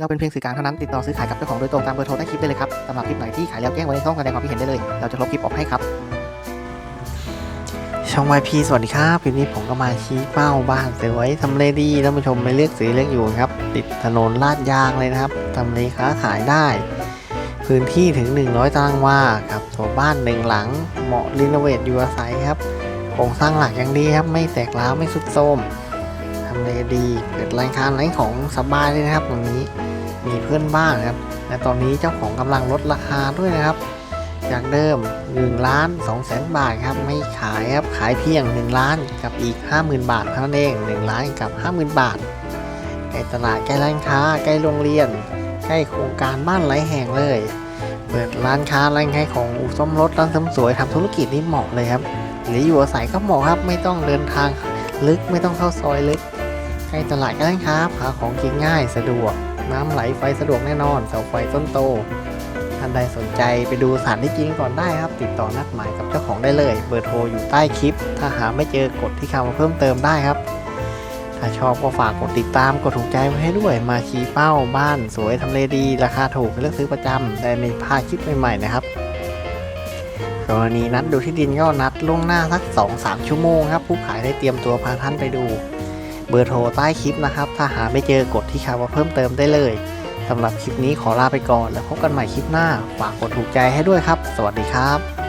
เราเป็นเพียงสื่อกลางเท่านั้นติดต่อซื้อขายกับเจ้าของโดยตรงตามเบอร์โทรใต้คลิปได้เลยครับสำหรับคลิปไหนที่ขายแล้วแจ้งไว้ในช่องแสดงความคิดเห็นได้เลย เราจะลบคลิปออกให้ครับ ช่อง YP สวัสดีครับคลิปนี้ผมก็มาชี้เป้าบ้านสวยทำเลดีท่านผู้ชมไม่เลือกซื้อเลือกอยู่ครับ ติดถนนลาดยางเลยนะครับทำเลค้าขายได้ พื้นที่ถึง 100ตารางวาครับตัวบ้านหนึ่งหลังเหมาะรีโนเวทอยู่อาศัยครับโครงสร้างหลักอย่างดีครับไม่แตกร้าวไม่สุดโทรม ทำเลดี เกิดร้ายการไรของสบายเลยนะครับ ตรงนี้มีเพื่อนบ้านครับและตอนนี้เจ้าของกำลังลดราคาด้วยนะครับ จากเดิม1ล้าน2แสนบาทครับไม่ขายครับขายเพียง 1 ล้านกับอีก 50,000 บาทเท่านั้นเอง 1 ล้านกับ 50,000 บาทใกล้ตลาดใกล้ร้านค้าใกล้โรงเรียน ใกล้โครงการบ้านหลายแห่งเลย เปิดร้านค้าร้านขายของอู่ซ่อมรถร้านเสริมสวยทำธุรกิจนี่เหมาะเลยครับหรืออยู่อาศัยก็เหมาะครับไม่ต้องเดินทางลึกไม่ต้องเข้าซอยลึก ใกล้ตลาดกล้ร้านค้าหาของกินง่ายสะดวก น้ำไหลไฟสะดวกแน่นอนเสาไฟต้นโตท่านใดสนใจไปดูสถานที่จริงก่อนได้ครับ ติดต่อนัดหมายกับเจ้าของได้เลย เบอร์โทรอยู่ใต้คลิป ถ้าหาไม่เจอกดที่คำว่าเพิ่มเติมได้ครับ ถ้าชอบก็ฝากกดติดตามกดถูกใจไว้ให้ด้วย มาชี้เป้าบ้านสวยทำเลดี ราคาถูกเลือกซื้อประจำได้ไม่พลาดคลิปใหม่ๆนะครับกรณีนัดดูที่ดินก็นัดล่วงหน้าสัก 2-3 ชั่วโมงครับ ผู้ขายได้เตรียมตัวพาท่านไปดู เบอร์โทรใต้คลิปนะครับ ถ้าหาไม่เจอกดที่คำว่าเพิ่มเติมได้เลยสำหรับคลิปนี้ขอลาไปก่อน แล้วพบกันใหม่คลิปหน้า ฝากกดถูกใจให้ด้วยครับ สวัสดีครับ